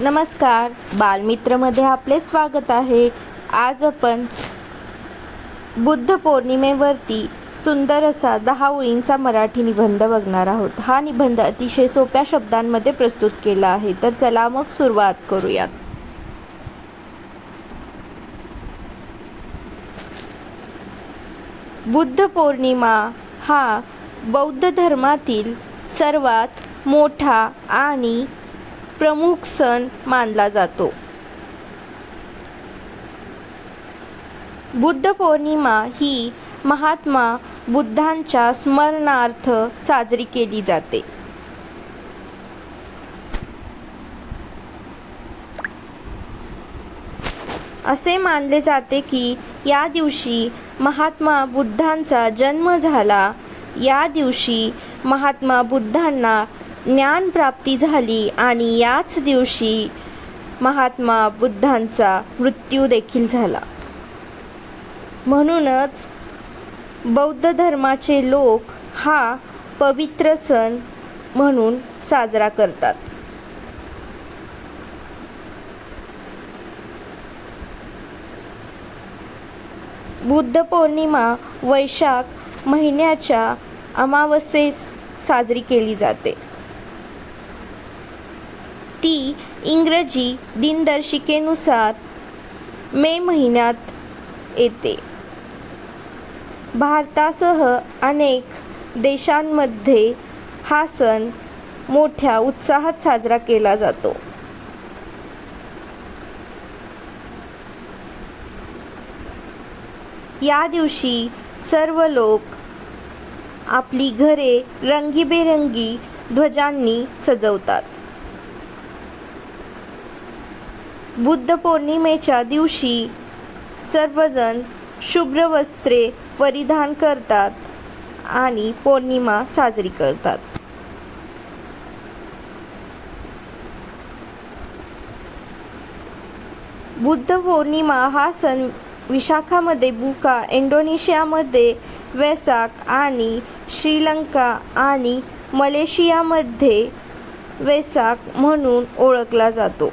नमस्कार. बालमित्रमध्ये आपले स्वागत आहे. आज आपण बुद्ध पौर्णिमेवरती सुंदर असा दहा ओळींचा मराठी निबंध बघणार आहोत. हा निबंध अतिशय सोप्या शब्दांमध्ये प्रस्तुत केला आहे. तर चला मग सुरुवात करूयात. बुद्ध पौर्णिमा हा बौद्ध धर्मातील सर्वात मोठा आणि प्रमुख सण मानला जातो. बुद्ध पौर्णिमा ही महात्मा बुद्धांच्या स्मरणार्थ साजरी केली जाते. असे मानले जाते की या दिवशी महात्मा बुद्धांचा जन्म झाला. या दिवशी महात्मा बुद्धांना ज्ञानप्राप्ती झाली आणि याच दिवशी महात्मा बुद्धांचा मृत्यू देखील झाला. म्हणूनच बौद्ध धर्माचे लोक हा पवित्र सण म्हणून साजरा करतात. बुद्ध पौर्णिमा वैशाख महिन्याच्या अमावस्येस साजरी केली जाते. ती इंग्रजी दिनदर्शिकेनुसार मे महिन्यात येते. भारतासह अनेक देशांमध्ये हा सण मोठ्या उत्साहात साजरा केला जातो. या दिवशी सर्व लोक आपली घरे रंगीबेरंगी ध्वजांनी सजवतात. बुद्ध पौर्णिमेच्या दिवशी सर्वजण शुभ्र वस्त्रे परिधान करतात आणि पौर्णिमा साजरी करतात. बुद्ध पौर्णिमा हा सण विशाखामध्ये बुका इंडोनेशियामध्ये वैसाख आणि श्रीलंका आणि मलेशियामध्ये वैसाख म्हणून ओळखला जातो.